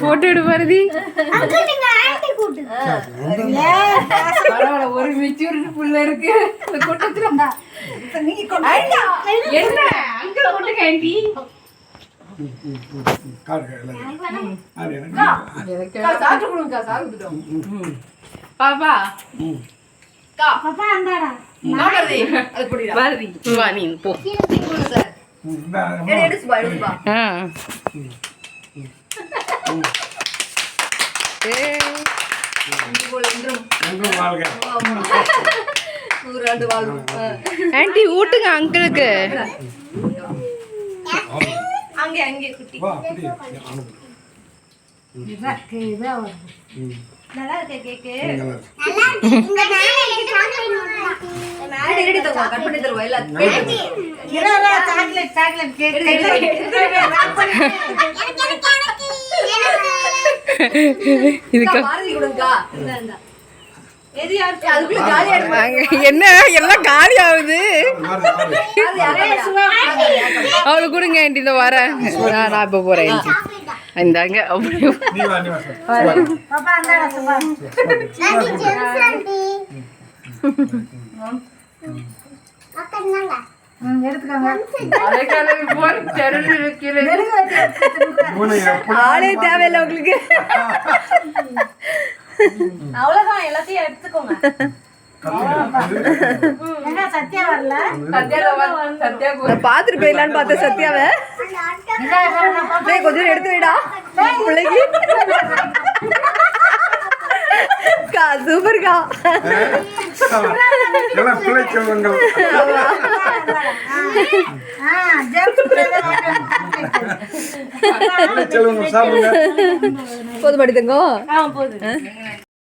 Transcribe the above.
Photo எடு பாரதி ஒரு maturity புள்ள இருக்கு. இந்த கூட்டத்துல என்ன? அங்கிள் ஆண்டி சாப்பிட்டுட்டோம் பாப்பா. அக்கா பாப்பா அந்தாடா அது குடிடா. வா நீ போ. எடு எடு சுபா எடு சுபா. ஆ. ஆண்டி ஊட்டுங்க அங்கிளுக்கு. அங்கே அங்கே குட்டி. நல்லா இருக்கே கேக்கு? ரெடி ரெடி தருவா கட் பண்ணி தருவா சாக்லேட் சாக்லேட் கேக் இதுக்கு பாரதி என்ன எல்லாம் காலி ஆகுது. அவளுக்கு கொடுங்க ஆண்டி இந்த வரேன் நான் இப்போ போறேன் இந்தாங்க அப்படி. ஆளே தேவையில்லை உங்களுக்கு. அவ்வளவுதான் எல்லாத்தையும் எடுத்துக்கோங்க. பார்த்துட்டு போயிடலான்னு பார்த்தேன் சத்யாவை. கொஞ்சம் எடுத்து வைடா. பிள்ளைக்கு. கா சூப்பர்க்கா. எல்லாம் பிள்ளை செல்வங்கள் பிள்ளை செல்வங்கள் சாப்பிடுங்க. போதும் படித்தங்கோ